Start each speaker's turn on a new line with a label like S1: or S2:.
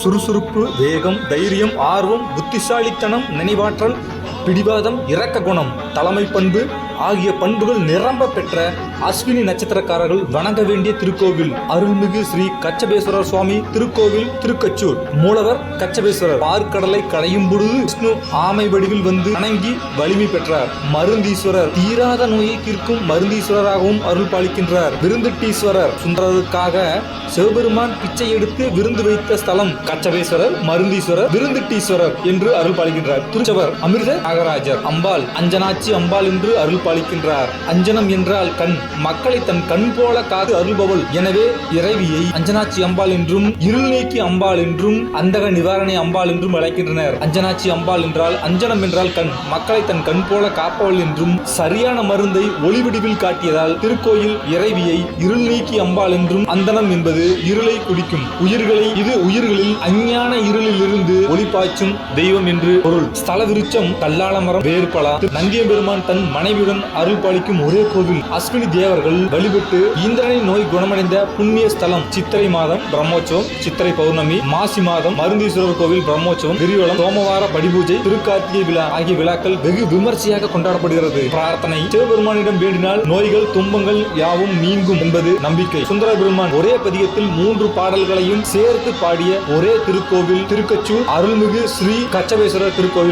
S1: சுறுசுறுப்பு வேகம் தைரியம் ஆர்வம் புத்திசாலித்தனம் நினைவாற்றல் பிடிவாதம் இரக்க குணம் தலைமை பண்பு ஆகிய பண்புகள் நிரம்ப பெற்ற அஸ்வினி நட்சத்திரக்காரர்கள் வணங்க வேண்டிய திருக்கோவில். அருள்மிகு ஸ்ரீ கச்சபேஸ்வரர் சுவாமி திருக்கோவில் திருக்கச்சூர். மூலவர் கச்சபேஸ்வரர் பார்க்கடலை களையும் பொழுது விஷ்ணு ஆமை வடிவில் வந்து வணங்கி வலிமை பெற்றார். மருந்தீஸ்வரர் தீராத நோயை தீர்க்கும் மருந்தீஸ்வரராகவும் அருள் பாலிக்கின்றார். விருந்துட்டீஸ்வரர் சுந்தரருக்காக சிவபெருமான் பிச்சை எடுத்து விருந்து வைத்த ஸ்தலம் கச்சபேஸ்வரர் மருந்தீஸ்வரர் விருந்துட்டீஸ்வரர் என்று அருள் பாலிக்கின்றார். திருச்சவர் அமிர்த நாகராஜர் அம்பாள் அஞ்சனாச்சி அம்பாள் என்று அருள் பாலிக்கின்றார் அஞ்சனம் என்றால் கண். மக்களை தன் கண் போல காத்து அருள்பவள். எனவே இறைவியை அஞ்சனாட்சி அம்பாள் என்றும் இருள் நீக்கி அம்பாள் என்றும் அந்தக நிவாரணை அம்பாள் என்றும் அழைக்கின்றனர். அஞ்சனாட்சி அம்பாள் என்றால் அஞ்சனம் என்றால் கண். மக்களை தன் கண் போல காப்பவள் என்றும் சரியான மருந்தை ஒளிவிடிவில் காட்டியதால் திருக்கோயில் இறைவியை இருள் நீக்கி அம்பாள் என்றும் அந்தனம் என்பது இருளை குடிக்கும். உயிர்களை இது உயிர்களில் அஞ்ஞான இருளில் இருந்து ஒளிப்பாய்ச்சும் தெய்வம் என்று பொருள். ஸ்தல விருச்சம் விருட்சம் கல்லாலமரம் வேர்பலா நந்தியம்பெருமான் தன் மனைவியுடன் அருள் பாலிக்கும் ஒரே கோவில். அஸ்வினி தேவர்கள் வழிபட்டு இந்திரனை நோய் குணமடைந்த புண்ணிய ஸ்தலம் சித்திரை மாதம் பிரம்மோற்சவம் சித்திரை பௌர்ணமி மாசி மாதம் மருந்தீஸ்வரர் கோவில் பிரம்மோற்சவம் கிரிவலம் சோமவார படிபூஜை திருக்கார்த்திகை விழா ஆகிய விழாக்கள் வெகு விமர்சையாக கொண்டாடப்படுகிறது. பிரார்த்தனை சிவபெருமானிடம் வேண்டினால் நோய்கள் துன்பங்கள் யாவும் நீங்கும் என்பது நம்பிக்கை. சுந்தர பெருமான் ஒரே பதிகத்தில் மூன்று பாடல்களையும் சேர்த்து பாடிய ஒரே திருக்கோவில் திருக்கச்சூர் அருள்மிகு ஸ்ரீ கச்சபேஸ்வரர் திருக்கோவில்.